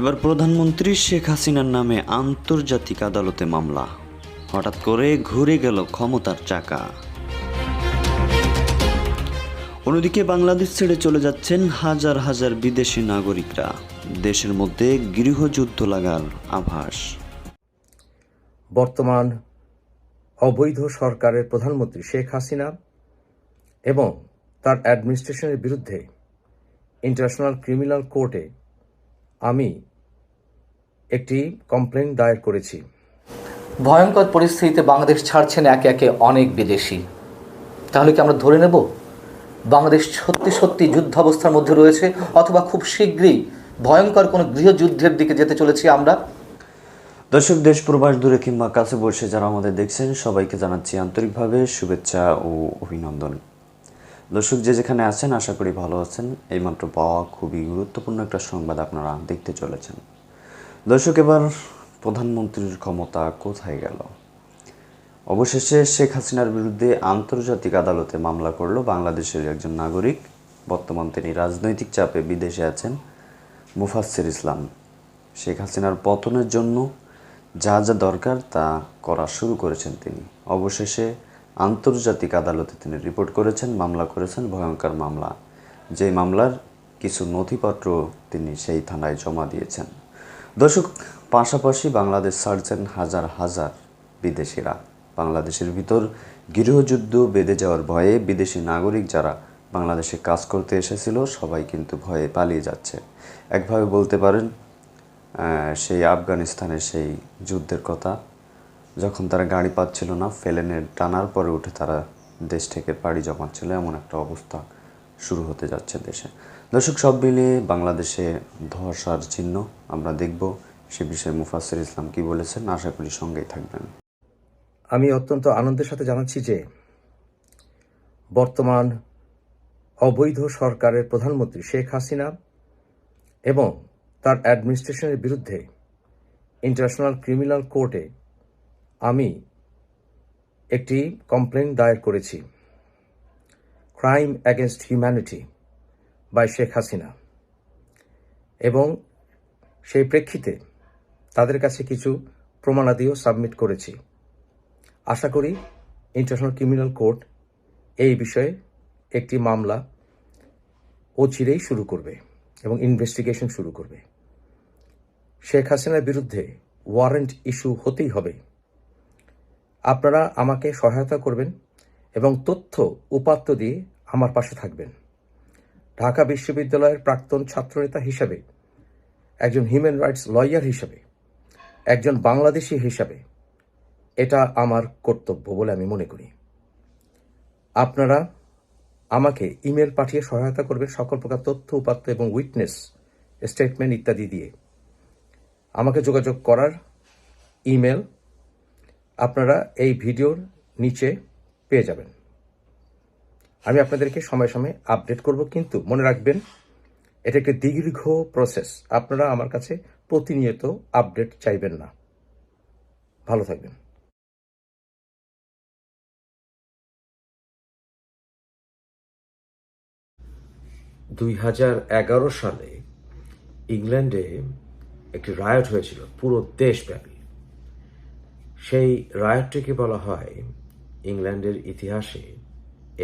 এবার প্রধানমন্ত্রী শেখ হাসিনার নামে আন্তর্জাতিক আদালতে মামলা। হঠাৎ করে ঘুরে গেল ক্ষমতার চাকা। অন্যদিকে বাংলাদেশ ছেড়ে চলে যাচ্ছেন হাজার হাজার বিদেশি নাগরিকরা। দেশের মধ্যে গৃহযুদ্ধ লাগার আভাস। বর্তমান অবৈধ সরকারের প্রধানমন্ত্রী শেখ হাসিনা এবং তার অ্যাডমিনিস্ট্রেশনের বিরুদ্ধে ইন্টারন্যাশনাল ক্রিমিনাল কোর্টে আমি একটি কমপ্লেন দায়ের করেছি। ভয়ঙ্কর পরিস্থিতিতে বাংলাদেশ ছাড়ছেন একে একে অনেক বিদেশি। তাহলে কি আমরা ধরে নেব? বাংলাদেশ সত্যি সত্যি যুদ্ধাবস্থার মধ্যে রয়েছে অথবা খুব শীঘ্রই ভয়ঙ্কর কোনো গৃহযুদ্ধের দিকে যেতে চলেছি আমরা? দর্শক দেশ প্রবাস দূরে কিংবা কাছে বসে যারা আমাদের দেখছেন সবাইকে জানাচ্ছি আন্তরিকভাবে শুভেচ্ছা ও অভিনন্দন। দর্শক যে যেখানে আছেন আশা করি ভালো আছেন। এইমাত্র পাওয়া খুবই গুরুত্বপূর্ণ একটা সংবাদ আপনারা দেখতে চলেছেন। দর্শক, এবার প্রধানমন্ত্রীর ক্ষমতা কোথায় গেল? অবশেষে শেখ হাসিনার বিরুদ্ধে আন্তর্জাতিক আদালতে মামলা করল বাংলাদেশের একজন নাগরিক। বর্তমান তিনি রাজনৈতিক চাপে বিদেশে আছেন মুফাসসির ইসলাম। শেখ হাসিনার পতনের জন্য যা যা দরকার তা করা শুরু করেছেন তিনি। অবশেষে আন্তর্জাতিক আদালতে তিনি রিপোর্ট করেছেন, মামলা করেছেন, ভয়ঙ্কর মামলা। যে মামলার কিছু নথিপত্র তিনি সেই থানায় জমা দিয়েছেন। দর্শক, পাশাপাশি বাংলাদেশ ছাড়ছেন হাজার হাজার বিদেশিরা। বাংলাদেশের ভিতর গৃহযুদ্ধ বেঁধে যাওয়ার ভয়ে বিদেশি নাগরিক যারা বাংলাদেশে কাজ করতে এসেছিল, সবাই কিন্তু ভয়ে পালিয়ে যাচ্ছে। একভাবে বলতে পারেন সেই আফগানিস্তানের সেই যুদ্ধের কথা, যখন তারা গাড়ি পাচ্ছিল না ফেলেনের টানার পরে উঠে তারা দেশ থেকে পাড়ি জমাচ্ছিল, এমন একটা অবস্থা শুরু হতে যাচ্ছে দেশে। দর্শক, সব মিলিয়ে বাংলাদেশে ধসার চিহ্ন আমরা দেখব। সে বিষয়ে মুফাসির ইসলাম কি বলেছেন, আশা করি সঙ্গেই থাকবেন। আমি অত্যন্ত আনন্দের সাথে জানাচ্ছি যে বর্তমান অবৈধ সরকারের প্রধানমন্ত্রী শেখ হাসিনা এবং তার অ্যাডমিনিস্ট্রেশনের বিরুদ্ধে ইন্টারন্যাশনাল ক্রিমিনাল কোর্টে আমি একটি কমপ্লেন দায়ের করেছি। Crime against humanity. By Sheikh Hasina. এবং সেই প্রেক্ষিতে তাদের কাছে কিছু প্রমাণাদিও সাবমিট করেছি। আশা করি ইন্টারন্যাশনাল ক্রিমিনাল কোর্ট এই বিষয়ে একটি মামলা অচিরেই শুরু করবে এবং ইনভেস্টিগেশন শুরু করবে। শেখ হাসিনার বিরুদ্ধে ওয়ারেন্ট ইস্যু হতেই হবে। আপনারা আমাকে সহায়তা করবেন এবং তথ্য উপাত্ত দিয়ে আমার পাশে থাকবেন। ঢাকা বিশ্ববিদ্যালয়ের প্রাক্তন ছাত্রনেতা হিসাবে, একজন হিউম্যান রাইটস লয়ার হিসাবে, একজন বাংলাদেশি হিসাবে, এটা আমার কর্তব্য বলে আমি মনে করি। আপনারা আমাকে ইমেল পাঠিয়ে সহায়তা করবেন সকল প্রকার তথ্য, উপাত্ত এবং উইটনেস স্টেটমেন্ট ইত্যাদি দিয়ে। আমাকে যোগাযোগ করার ইমেল আপনারা এই ভিডিওর নিচে পেয়ে যাবেন। আমি আপনাদেরকে সময় সময় আপডেট করব, কিন্তু মনে রাখবেন, এটা একটি দীর্ঘ প্রসেস আপনারা আমার কাছে প্রতিনিয়ত আপডেট চাইবেন না। ভালো থাকবেন। দুই হাজার এগারো সালে ইংল্যান্ডে একটি রায়ট হয়েছিল, পুরো দেশব্যাপী। সেই রায়টটিকে বলা হয় ইংল্যান্ডের ইতিহাসে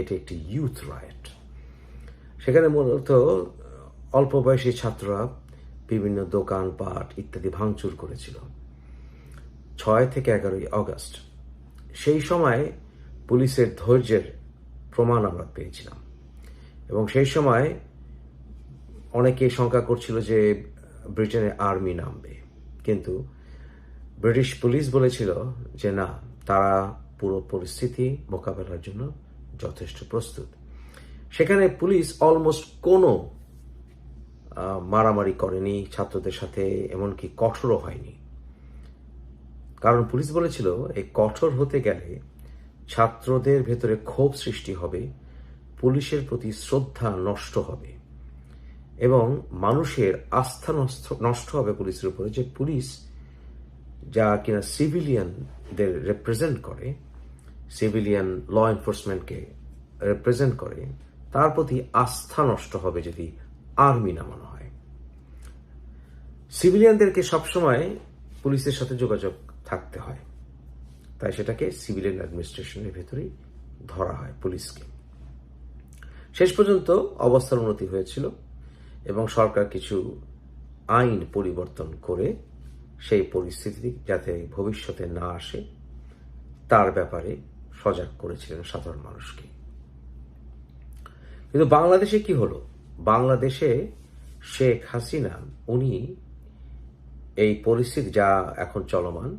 এটি একটি ইউথ রায়ট সেখানে মূলত অল্প বয়সী ছাত্ররা বিভিন্ন দোকানপাট ইত্যাদি ভাঙচুর করেছিল। ছয় থেকে এগারোই অগস্ট সেই সময় পুলিশের ধৈর্যের প্রমাণ আমরা পেয়েছিলাম। এবং সেই সময় অনেকেই শঙ্কা করছিল যে ব্রিটেনের আর্মি নামবে। কিন্তু ব্রিটিশ পুলিশ বলেছিল যে না, তারা পুরো পরিস্থিতি মোকাবেলার জন্য যথেষ্ট প্রস্তুত। সেখানে পুলিশ অলমোস্ট কোনো মারামারি করেনি, ছাত্রদের সাথে, এমনকি কঠোরও হয়নি। কারণ পুলিশ বলেছিল এই কঠোর হতে গেলে ছাত্রদের ভেতরে ক্ষোভ সৃষ্টি হবে, পুলিশের প্রতি শ্রদ্ধা নষ্ট হবে, এবং মানুষের আস্থা নষ্ট হবে পুলিশের উপরে যে পুলিশ যা কিনা সিভিলিয়ানদের রিপ্রেজেন্ট করে সিভিলিয়ান ল এনফোর্সমেন্টকে রিপ্রেজেন্ট করে, তার প্রতি আস্থা নষ্ট হবে যদি আর্মি নামানো হয়। সিভিলিয়ানদেরকে সবসময় পুলিশের সাথে যোগাযোগ থাকতে হয়। তাই সেটাকে সিভিলিয়ান অ্যাডমিনিস্ট্রেশনের ভেতরেই ধরা হয় পুলিশকে। শেষ পর্যন্ত অবস্থার উন্নতি হয়েছিল এবং সরকার কিছু আইন পরিবর্তন করে সেই পরিস্থিতি যাতে ভবিষ্যতে না আসে, তার ব্যাপারে সজাগ করেছিলেন সাধারণ মানুষকে। কিন্তু বাংলাদেশে কি হলো? বাংলাদেশে শেখ হাসিনা, উনি এই পরিস্থিতি যা এখন চলমান,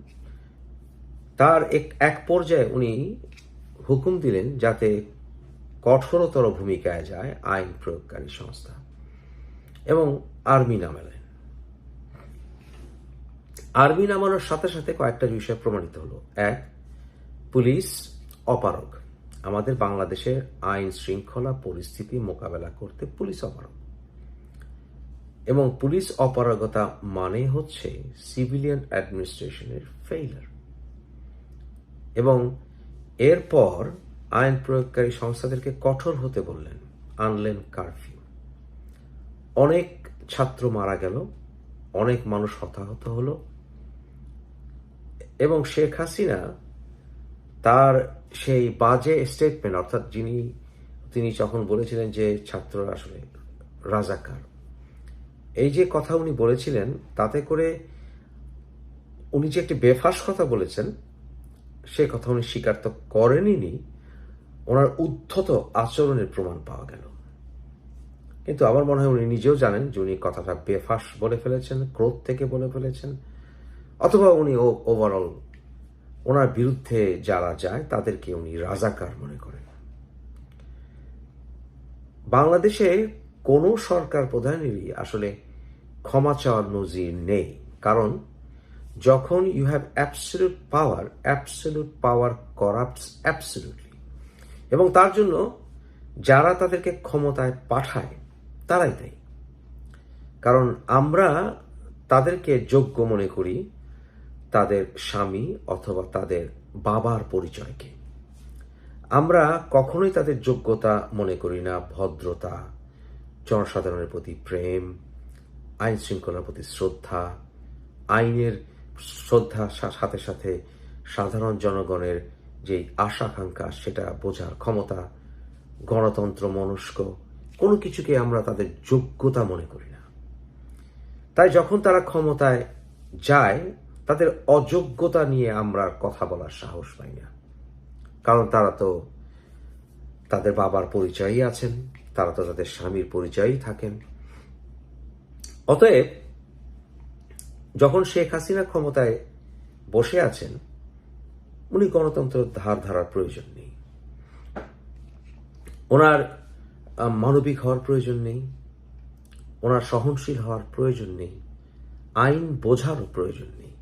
তার এক পর্যায়ে উনি হুকুম দিলেন যাতে কঠোরতর ভূমিকায় যায় আইন প্রয়োগকারী সংস্থা এবং আর্মি নামালেন। আর্মি নামানোর সাথে সাথে কয়েকটা বিষয় প্রমাণিত হলো। এক, পুলিশ অপারগ। আমাদের বাংলাদেশের আইন শৃঙ্খলা পরিস্থিতি মোকাবেলা করতে পুলিশ অপারগ। এবং পুলিশ অপারগতা মানে হচ্ছে সিভিলিয়ান অ্যাডমিনিস্ট্রেশনের ফেইলার এবং এরপর আইন প্রয়োগকারী সংস্থাদেরকে কঠোর হতে বললেন, আনলেন কারফিউ। অনেক ছাত্র মারা গেল, অনেক মানুষ হতাহত হলো, এবং শেখ হাসিনা তার সেই বাজে স্টেটমেন্ট অর্থাৎ যিনি, তিনি যখন বলেছিলেন যে ছাত্ররা আসলে রাজাকার, এই যে কথা উনি বলেছিলেন, তাতে করে উনি যে একটি বেফাস কথা বলেছেন, সে কথা উনি স্বীকার তো করেনই ওনার উদ্ধত আচরণের প্রমাণ পাওয়া গেল। কিন্তু আমার মনে হয় উনি নিজেও জানেন যে উনি কথাটা বেফাস বলে ফেলেছেন, ক্রোধ থেকে বলে ফেলেছেন, অথবা উনি ওভারঅল ওনার বিরুদ্ধে যারা যায়, তাদেরকে উনি রাজাকার মনে করেন। বাংলাদেশে কোনো সরকার প্রধানেরই আসলে ক্ষমা চাওয়ার নজির নেই। কারণ, যখন you have absolute power absolute power corrupts absolutely এবং তার জন্য যারা তাদেরকে ক্ষমতায় পাঠায়, তারাই দেয়। কারণ আমরা তাদেরকে যোগ্য মনে করি তাদের স্বামী অথবা তাদের বাবার পরিচয়কে। আমরা কখনোই তাদের যোগ্যতা মনে করি না, ভদ্রতা, জনসাধারণের প্রতি প্রেম আইন শৃঙ্খলার প্রতি শ্রদ্ধা, আইনের শ্রদ্ধা সাথে সাথে সাধারণ জনগণের যে আশাকাঙ্ক্ষা সেটা বোঝার ক্ষমতা, গণতন্ত্র, মনস্ক, কোনো কিছুকে আমরা তাদের যোগ্যতা মনে করি না। তাই যখন তারা ক্ষমতায় যায় তাদের অযোগ্যতা নিয়ে আমরা কথা বলার সাহস পাই না। কারণ তারা তো তাদের বাবার পরিচয়ই আছেন, তারা তো তাদের স্বামীর পরিচয়ই থাকেন। অতএব যখন শেখ হাসিনা ক্ষমতায় বসে আছেন, উনি গণতন্ত্র ধার ধারার প্রয়োজন নেই। ওনার মানবিক হওয়ার প্রয়োজন নেই। ওনার সহনশীল হওয়ার প্রয়োজন নেই। আইন বোঝারও প্রয়োজন নেই।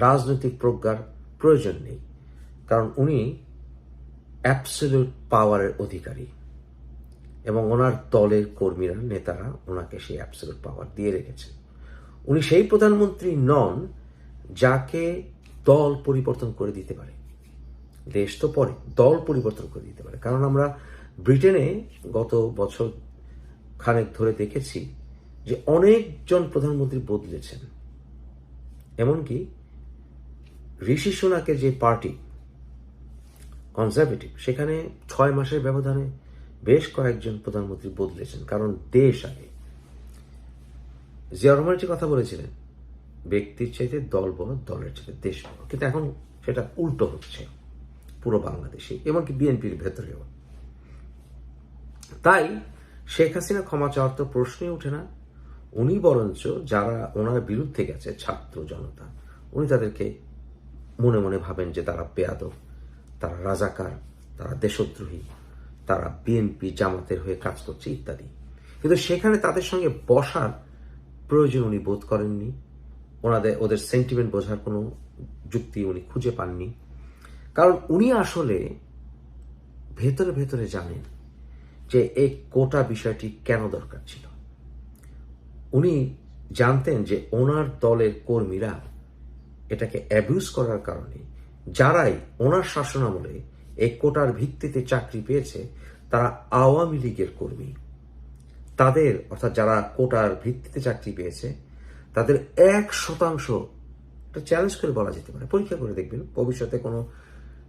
রাজনৈতিক প্রজ্ঞার প্রয়োজন নেই, কারণ উনি অ্যাবসলিউট পাওয়ারের অধিকারী এবং ওনার দলের কর্মীরা, নেতারা ওনাকে সেই অ্যাবসলিউট পাওয়ার দিয়ে রেখেছেন। উনি সেই প্রধানমন্ত্রী নন যাকে দল পরিবর্তন করে দিতে পারে। দেশ তো পরে, দল পরিবর্তন করে দিতে পারে। কারণ আমরা ব্রিটেনে গত বছর খানেক ধরে দেখেছি যে অনেকজন প্রধানমন্ত্রী বদলেছেন। এমনকি ঋষি সোনাকের যে পার্টি কনজারভেটিভ সেখানে ছয় মাসের ব্যবধানে বেশ কয়েকজন প্রধানমন্ত্রী বদলেছেন। কারণ দেশ আগে। জিয়া যে কথা বলেছিলেন, ব্যক্তির চাইতে দল বড়, দলের চাইতে দেশ বড়। কিন্তু এখন সেটা উল্টো হচ্ছে, পুরো বাংলাদেশে, এমনকি বিএনপির ভেতরেও। তাই শেখ হাসিনা ক্ষমা চাওয়ার তো প্রশ্নই ওঠে না। উনি বরঞ্চ যারা ওনার বিরুদ্ধে গেছে, ছাত্র জনতা, উনি তাদেরকে মনে মনে ভাবেন যে তারা বেয়াদব, তারা রাজাকার, তারা দেশদ্রোহী, তারা বিএনপি জামাতের হয়ে কাজ করছে ইত্যাদি। কিন্তু সেখানে তাদের সঙ্গে বসার প্রয়োজন উনি বোধ করেননি। ওনাদের, ওদের সেন্টিমেন্ট বোঝার কোনো যুক্তি উনি খুঁজে পাননি। কারণ উনি আসলে ভেতরে ভেতরে জানেন যে এই কোটা বিষয়টি কেন দরকার ছিল। উনি জানতেন যে ওনার দলের কর্মীরা এটাকে অ্যাবিউজ করার কারণে যারাই ওনার শাসনামলে এই কোটার ভিত্তিতে চাকরি পেয়েছে, তারা আওয়ামী লীগের কর্মী। তাদের, অর্থাৎ যারা কোটার ভিত্তিতে চাকরি পেয়েছে, তাদের এক শতাংশ চ্যালেঞ্জ করে বলা যেতে পারে, পরীক্ষা করে দেখবেন, ভবিষ্যতে কোনো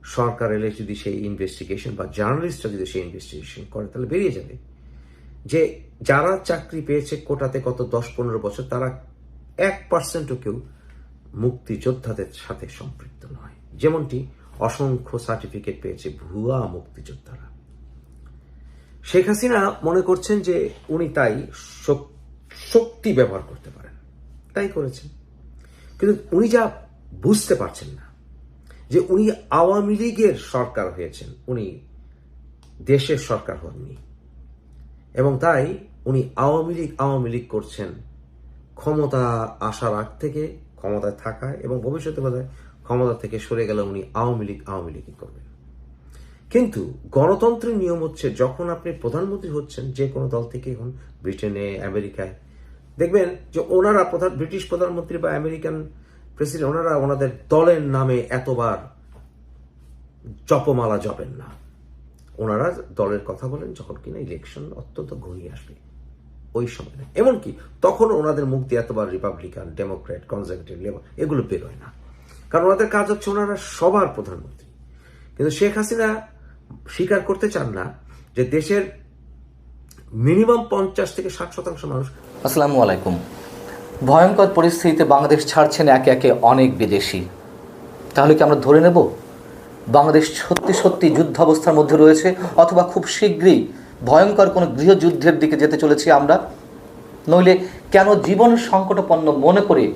সরকার এলে যদি সেই ইনভেস্টিগেশন বা জার্নালিস্টরা যদি সেই ইনভেস্টিগেশন করে, তাহলে বেরিয়ে যাবে। যে যারা চাকরি পেয়েছে কোটাতে কত দশ পনেরো বছর, তারা এক পার্সেন্টও কেউ মুক্তিযোদ্ধাদের সাথে সম্পৃক্ত নয়। যেমনটি অসংখ্য সার্টিফিকেট পেয়েছে ভুয়া মুক্তিযোদ্ধারা। শেখ হাসিনা মনে করছেন যে উনি তাই শক- শক্তি ব্যবহার করতে পারেন। তাই করেছেন। কিন্তু উনি যা বুঝতে পারছেন না, যে উনি আওয়ামী লীগের সরকার হয়েছেন, উনি দেশের সরকার হননি, এবং তাই উনি আওয়ামী লীগ আওয়ামী লীগ করছেন ক্ষমতা আসার আগ থেকে ক্ষমতায় থাকা এবং ভবিষ্যতে বোধহয় ক্ষমতা থেকে সরে গেলে উনি আওয়ামী লীগ, আওয়ামী লীগই করবেন। কিন্তু গণতন্ত্রের নিয়ম হচ্ছে যখন আপনি প্রধানমন্ত্রী হচ্ছেন, যে কোনো দল থেকে হন, ব্রিটেনে, আমেরিকায়, দেখবেন যে ওনারা প্রধান, ব্রিটিশ প্রধানমন্ত্রী বা আমেরিকান প্রেসিডেন্ট, ওনারা ওনাদের দলের নামে এতবার জপমালা জপেন না। ওনারা দলের কথা বলেন, যখন কিনা ইলেকশন অত্যন্ত ঘনিয়ে আসবে। ওই সময় না। এমনকি তখন ওনাদের দিয়ে এতবার রিপাবলিকান ডেমোক্রেট কনজারভেটিভ লেবার এগুলো বেরোয় না। কারণ ওনাদের কাজ হচ্ছে ওনারা সবার প্রধানমন্ত্রী। কিন্তু শেখ হাসিনা স্বীকার করতে চান না যে দেশের মিনিমাম পঞ্চাশ থেকে ষাট শতাংশ মানুষ আসসালামু আলাইকুম। ভয়ঙ্কর পরিস্থিতিতে বাংলাদেশ ছাড়ছেন একে একে অনেক বিদেশি। তাহলে কি আমরা ধরে নেব? বাংলাদেশ সত্যি সত্যি যুদ্ধাবস্থার মধ্যে রয়েছে অথবা খুব শীঘ্রই ভয়ঙ্কর কোনো গৃহযুদ্ধের দিকে যেতে চলেছি আমরা। নইলে কেন জীবন সংকটপন্ন মনে করে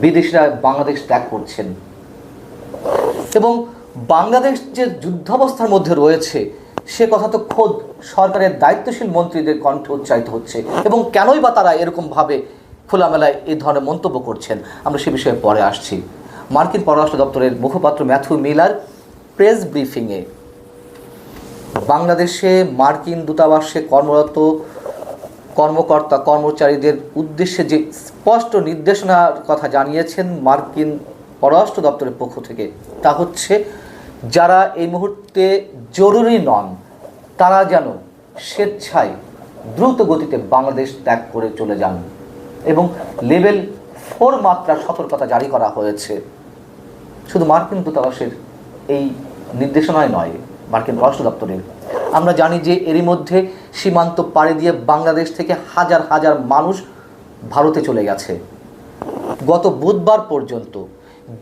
বিদেশিরা বাংলাদেশ ত্যাগ করছেন? এবং বাংলাদেশ যে যুদ্ধাবস্থার মধ্যে রয়েছে, সে কথা তো খোদ সরকারের দায়িত্বশীল মন্ত্রীদের কণ্ঠে উচ্চারিত হচ্ছে। এবং কেনই বা তারা এরকমভাবে খোলামেলায় এই ধরনের মন্তব্য করছেন? আমরা সে বিষয়ে পরে আসছি। মার্কিন পররাষ্ট্র দপ্তরের মুখপাত্র ম্যাথু মিলার প্রেস ব্রিফিংয়ে বাংলাদেশে মার্কিন দূতাবাসে কর্মরত কর্মকর্তা কর্মচারীদের উদ্দেশ্যে যে স্পষ্ট নির্দেশনার কথা জানিয়েছেন মার্কিন পররাষ্ট্র দপ্তরের পক্ষ থেকে, তা হচ্ছে যারা এই মুহূর্তে জরুরি নন, তারা যেন স্বেচ্ছায় দ্রুত গতিতে বাংলাদেশ ত্যাগ করে চলে যান এবং লেভেল ফোর মাত্রার সতর্কতা জারি করা হয়েছে। শুধু মার্কিন দূতাবাসের এই নির্দেশনায় নয় মার্কিন পররাষ্ট্র দপ্তরের। আমরা জানি যে এরই মধ্যে সীমান্ত পাড়ি দিয়ে বাংলাদেশ থেকে হাজার হাজার মানুষ ভারতে চলে গেছে। গত বুধবার পর্যন্ত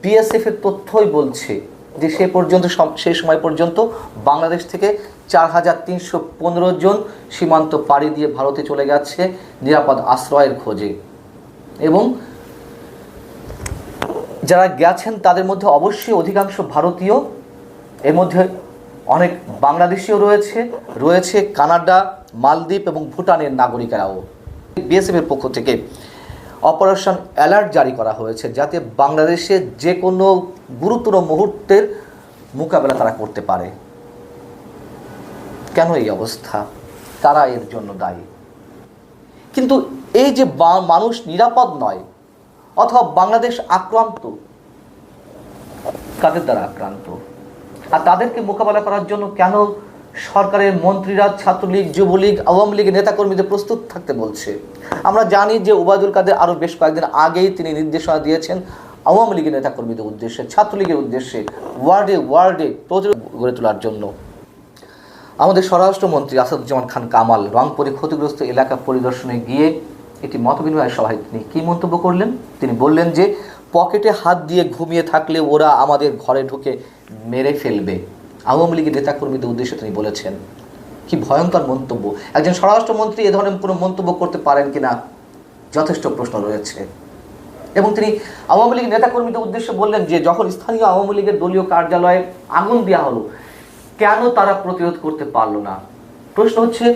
বিএসএফ এর তথ্যই বলছে যে সে পর্যন্ত সেই সময় পর্যন্ত বাংলাদেশ থেকে চার হাজার তিনশো পনেরো জন সীমান্ত পাড়ি দিয়ে ভারতে চলে গেছে নিরাপদ আশ্রয়ের খোঁজে। এবং যারা গেছেন তাদের মধ্যে অবশ্যই অধিকাংশ ভারতীয়, এর মধ্যে অনেক বাংলাদেশিও রয়েছে রয়েছে কানাডা, মালদ্বীপ এবং ভুটানের নাগরিকেরাও। বিএসএফ এর পক্ষ থেকে অপারেশন অ্যালার্ট জারি করা হয়েছে, যাতে বাংলাদেশে যে কোনো গুরুতর মুহূর্তের মোকাবেলা তারা করতে পারে। কেন এই অবস্থা? তারা এর জন্য দায়ী? কিন্তু এই যে মানুষ নিরাপদ নয়, অথবা বাংলাদেশ আক্রান্ত, কাদের দ্বারা আক্রান্ত? আর তাদেরকে মোকাবেলা করার জন্য কেন সরকারের মন্ত্রীরা, ছাত্রলীগ, যুবলীগ, আওয়ামী লীগের নেতাকর্মীদের প্রস্তুত থাকতে বলছে? আমরা জানি যে ওবায়দুল কাদের আরও বেশ কয়েকদিন আগেই তিনি নির্দেশনা দিয়েছেন আওয়ামী লীগের নেতাকর্মীদের উদ্দেশ্যে, ছাত্রলীগের উদ্দেশ্যে, ওয়ার্ডে ওয়ার্ডে প্রতিরোধ গড়ে তোলার জন্য। আমাদের স্বরাষ্ট্রমন্ত্রী আসাদুজ্জামান খান কামাল রংপুরে ক্ষতিগ্রস্ত এলাকা পরিদর্শনে গিয়ে একটি মতবিনিময় সভায় তিনি কী মন্তব্য করলেন? তিনি বললেন যে পকেটে হাত দিয়ে ঘুমিয়ে থাকলে ওরা আমাদের ঘরে ঢুকে মেরে ফেলবে। আওয়ামী লীগের নেতাকর্মীদের উদ্দেশ্যে তিনি বলেছেন, কি ভয়ঙ্কর মন্তব্য। একজন স্বরাষ্ট্রমন্ত্রী এ ধরনের কোনো মন্তব্য করতে পারেন কিনা? যথেষ্ট প্রশ্ন রয়েছে। এবং তিনি আওয়ামী লীগ নেতাকর্মীদের উদ্দেশ্যে বললেন যে, যখন স্থানীয় আওয়ামী লীগের দলীয় কার্যালয়ে আগুন দেওয়া হলো, কেন তারা প্রতিরোধ করতে পারল না? প্রশ্ন হচ্ছে,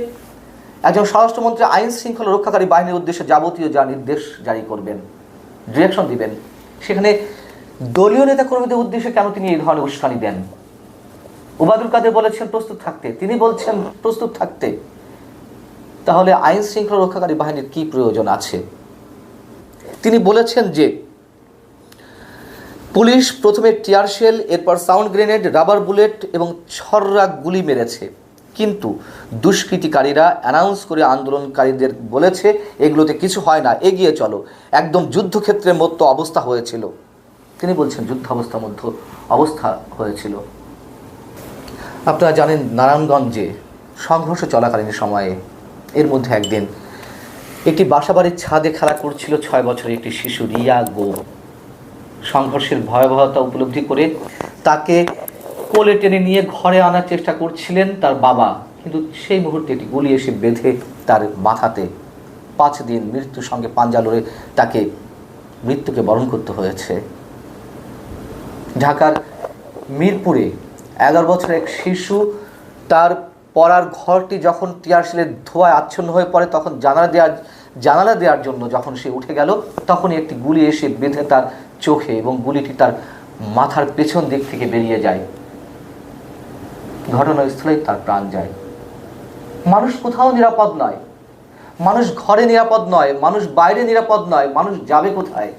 একজন স্বরাষ্ট্রমন্ত্রী আইন শৃঙ্খলা রক্ষাকারী বাহিনীর উদ্দেশ্যে যাবতীয় যা নির্দেশ জারি করবেন ডিরেকশন দিবেন সেখানে দলীয় নেতাকর্মীদের উদ্দেশ্যে কেন তিনি এই ধরনের উস্কানি দেন? উবাদুল কাদের বলেছেন, প্রস্তুত থাকতে। তিনি বলছেন, প্রস্তুত থাকতে। তাহলে আইন শৃঙ্খলা রক্ষাকারী বাহিনীর কি প্রয়োজন আছে? তিনি বলেছেন যে, পুলিশ প্রথমে টিয়ারশেল এরপর সাউন্ড গ্রেনেড, রাবার বুলেট এবং ছররা গুলি মেরেছে। কিন্তু দুষ্কৃতিকারীরা অ্যানাউন্স করে আন্দোলনকারীদের বলেছে, এগুলোতে কিছু হয় না, এগিয়ে চলো। একদম যুদ্ধক্ষেত্রের মতো অবস্থা হয়েছিল। তিনি বলছেন, যুদ্ধাবস্থার মধ্যে অবস্থা হয়েছিল। আপনারা জানেন নারায়ণগঞ্জে সংঘর্ষ চলাকালীন সময়ে, এর মধ্যে একদিন একটি বাসাবাড়ির ছাদে খেলা করছিল ছয় বছরের একটি শিশু, রিয়া গো সংঘর্ষের ভয়াবহতা উপলব্ধি করে তাকে কোলে টেনে নিয়ে ঘরে আনার চেষ্টা করছিলেন তার বাবা। কিন্তু সেই মুহূর্তে একটি গুলি এসে বেঁধে তার মাথাতে পাঁচ দিন মৃত্যুর সঙ্গে পাঞ্জা লড়ে তাকে মৃত্যুকে বরণ করতে হয়েছে। ঢাকার মিরপুরে এগারো বছরের এক শিশু তার পড়ার ঘরটি যখন টিয়ারশিলের ধোঁয়ায় আচ্ছন্ন হয়ে পড়ে, তখন জানালা দেওয়ার জানালা দেওয়ার জন্য যখন সে উঠে গেল, তখনই একটি গুলি এসে বেঁধে তার চোখে এবং গুলিটি তার মাথার পেছন দিক থেকে বেরিয়ে যায়। ঘটনাস্থলেই তার প্রাণ যায়। মানুষ কোথাও নিরাপদ নয়। মানুষ ঘরে নিরাপদ নয়, মানুষ বাইরে নিরাপদ নয়, মানুষ যাবে কোথায়?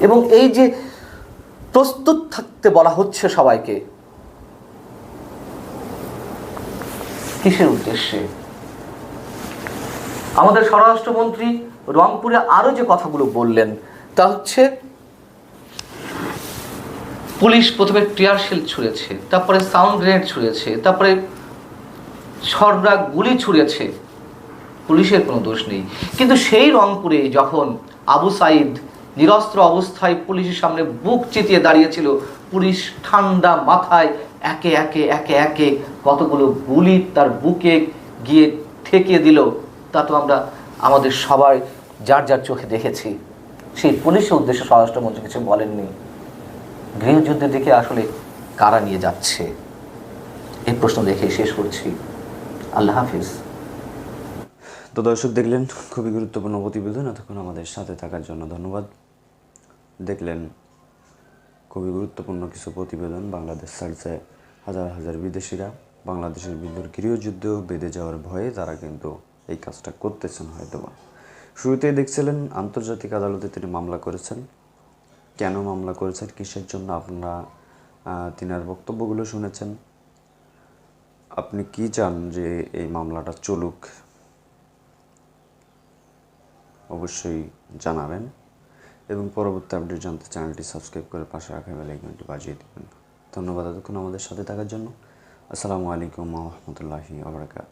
এবং এই যে প্রস্তুত থাকতে বলা হচ্ছে সবাইকে, কিসের উদ্দেশ্যে? আমাদের স্বরাষ্ট্রমন্ত্রী রংপুরে আরও যে কথাগুলো বললেন, তা হচ্ছে পুলিশ প্রথমে টিয়ার শেল ছুঁড়েছে, তারপরে সাউন্ড গ্রেনেড ছুঁড়েছে, তারপরে ছড়রা গুলি ছুঁড়েছে। পুলিশের কোনো দোষ নেই। কিন্তু সেই রংপুরে যখন আবু সাইদ নিরস্ত্র অবস্থায় পুলিশের সামনে বুক চিতিয়ে দাঁড়িয়েছিল, পুলিশ ঠান্ডা মাথায় একে একে একে একে কতগুলো গুলি তার বুকে গিয়ে ঠেকিয়ে দিল। তা তো আমরা আমাদের সবাই যার যার চোখে দেখেছি। সেই পুলিশের উদ্দেশ্যে স্বরাষ্ট্রমন্ত্রী কিছু বলেননি। গৃহযুদ্ধের দিকে আসলে কারা নিয়ে যাচ্ছে? এই প্রশ্ন দেখে শেষ করছি। আল্লাহ হাফিজ। তো দর্শক দেখলেন, খুবই গুরুত্বপূর্ণ প্রতিবেদন। এতক্ষণ আমাদের সাথে থাকার জন্য ধন্যবাদ। দেখলেন, খুবই গুরুত্বপূর্ণ কিছু প্রতিবেদন। বাংলাদেশ ছাড়ছে হাজার হাজার বিদেশিরা। বাংলাদেশের বিন্দুর গৃহযুদ্ধ বেঁধে যাওয়ার ভয়ে তারা কিন্তু এই কাজটা করতেছেন হয়তোবা। শুরুতেই দেখছিলেন, আন্তর্জাতিক আদালতে তিনি মামলা করেছেন। কেন মামলা করেছেন? কিসের জন্য আপনারা তিনার বক্তব্যগুলো শুনেছেন? আপনি কি চান যে এই মামলাটা চলুক? অবশ্যই জানাবেন। এবং পরবর্তী আপডেট জানতে চ্যানেলটি সাবস্ক্রাইব করে পাশে রাখা বেলাইকনটি বাজিয়ে দেবেন। ধন্যবাদ এতক্ষণ আমাদের সাথে থাকার জন্য। আসসালামু আলাইকুম রহমতুল্লাহি আবরাকাত